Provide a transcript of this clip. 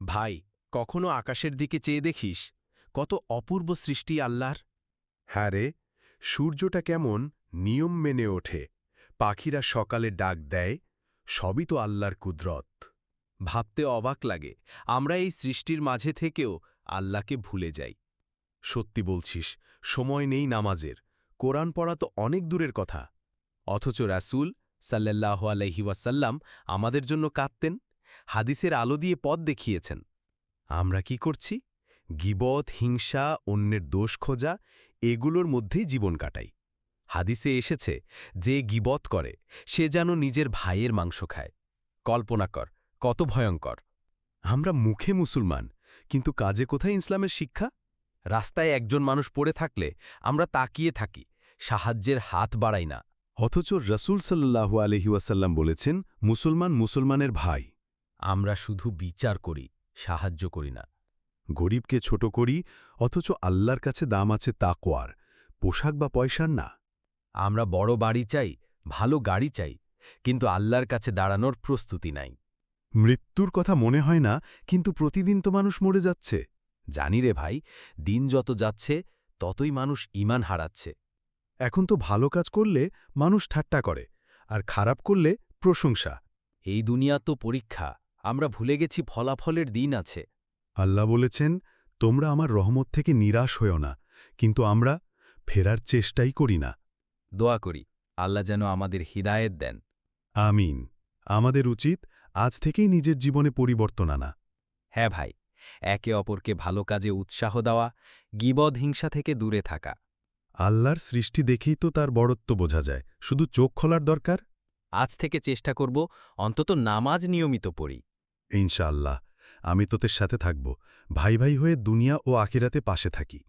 ভাই কখনো আকাশের দিকে চেয়ে দেখিস? কত অপূর্ব সৃষ্টি আল্লাহর। হ্যাঁ রে সূর্যটা কেমন নিয়ম মেনে ওঠে। পাখিরা সকালে ডাক দেয় সবই তো আল্লাহর কুদরত। ভাবতে অবাক লাগে আমরা এই সৃষ্টির মাঝে থেকেও আল্লাহকে ভুলে যাই। সত্যি বলছিস সময় নেই নামাজের। কোরআন পড়া তো অনেক দূরের কথা। অথচ রাসূল সাল্লাল্লাহু আলাইহি ওয়াসাল্লাম আমাদের জন্য কাঁদতেন। হাদিসের আলো দিয়ে পথ দেখিয়েছেন। আমরা কি করছি? গিবত, হিংসা, অন্যের দোষ খোঁজা, এগুলোর মধ্যেই জীবন কাটাই। হাদিসে এসেছে, যে গিবত করে, সে যেন নিজের ভাইয়ের মাংস খায়। কল্পনা কর, কত ভয়ঙ্কর। আমরা মুখে মুসলমান, কিন্তু কাজে কোথায় ইসলামের শিক্ষা? রাস্তায় একজন মানুষ পড়ে থাকলে আমরা তাকিয়ে থাকি, সাহায্যের হাত বাড়াই না। অথচ রসুল সাল্লাহু আলহিউসাল্লাম বলেছেন, মুসলমান মুসলমানের ভাই। আমরা শুধু বিচার করি, সাহায্য করি না। গরিবকে ছোট করি, অথচ আল্লাহর কাছে দাম আছে তাকোয়ার পোশাক বা পয়সার না। আমরা বড় বাড়ি চাই, ভালো গাড়ি চাই, কিন্তু আল্লাহর কাছে দাঁড়ানোর প্রস্তুতি নাই। মৃত্যুর কথা মনে হয় না, কিন্তু প্রতিদিন তো মানুষ মরে যাচ্ছে। জানি রে ভাই, দিন যত যাচ্ছে, ততই মানুষ ইমান হারাচ্ছে। এখন তো ভালো কাজ করলে মানুষ ঠাট্টা করে, আর খারাপ করলে প্রশংসা। এই দুনিয়া তো পরীক্ষা। আমরা ভুলে গেছি ফলাফলের দিন আছে। আল্লাহ বলেছেন তোমরা আমার রহমত থেকে নিরাশ হয়েও না কিন্তু আমরা ফেরার চেষ্টাই করি না। দোয়া করি আল্লাহ যেন আমাদের হিদায়েত দেন। আমিন। আমাদের উচিত আজ থেকেই নিজের জীবনে পরিবর্তন আনা। হ্যাঁ ভাই একে অপরকে ভালো কাজে উৎসাহ দেওয়া গিবদ হিংসা থেকে দূরে থাকা। আল্লাহর সৃষ্টি দেখেই তো তার বড়ত্ব বোঝা যায়। শুধু চোখ খোলার দরকার? আজ থেকে চেষ্টা করব অন্তত নামাজ নিয়মিত পড়ি। ইনশাআল্লাহ আমি তোদের সাথে থাকব। ভাই ভাই হয়ে দুনিয়া ও আখিরাতে পাশে থাকি।